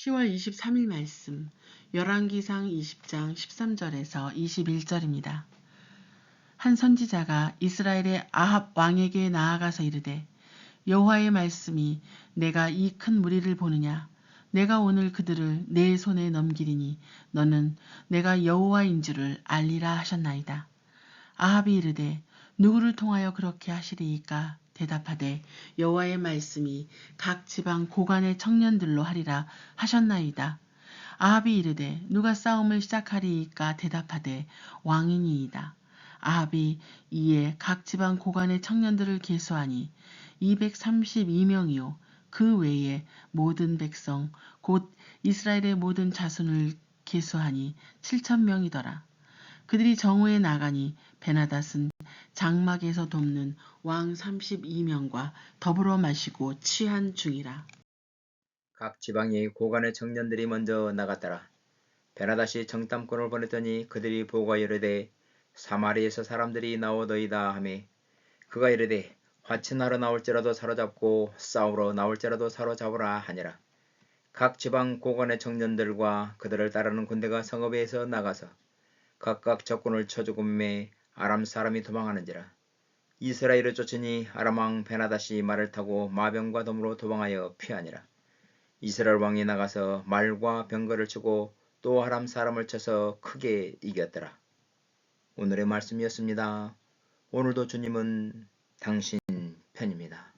10월 23일 말씀 열왕기상 20장 13절에서 21절입니다. 한 선지자가 이스라엘의 아합 왕에게 나아가서 이르되 여호와의 말씀이 내가 이 큰 무리를 보느냐 내가 오늘 그들을 내 손에 넘기리니 너는 내가 여호와인 줄을 알리라 하셨나이다. 아합이 이르되 누구를 통하여 그렇게 하시리이까 대답하되 여호와의 말씀이 각 지방 고관의 청년들로 하리라 하셨나이다. 아합이 이르되 누가 싸움을 시작하리이까 대답하되 왕이니이다. 아합이 이에 각 지방 고관의 청년들을 계수하니 232명이요 그 외에 모든 백성 곧 이스라엘의 모든 자손을 계수하니 7천 명이더라. 그들이 정오에 나가니 베나닷은 장막에서 돕는 왕 32명과 더불어 마시고 취한 중이라. 각 지방의 고관의 청년들이 먼저 나갔더라. 베나다시 정탐꾼을 보냈더니 그들이 보고하여 이르되 사마리에서 사람들이 나오더이다 하매 그가 이르되 화친하러 나올지라도 사로잡고 싸우러 나올지라도 사로잡으라 하니라. 각 지방 고관의 청년들과 그들을 따르는 군대가 성읍에서 나가서 각각 적군을 쳐 죽음에 아람 사람이 도망하는지라. 이스라엘을 쫓으니 아람 왕 베나다시 말을 타고 마병과 돔으로 도망하여 피하니라. 이스라엘 왕이 나가서 말과 병거를 치고 또 아람 사람을 쳐서 크게 이겼더라. 오늘의 말씀이었습니다. 오늘도 주님은 당신 편입니다.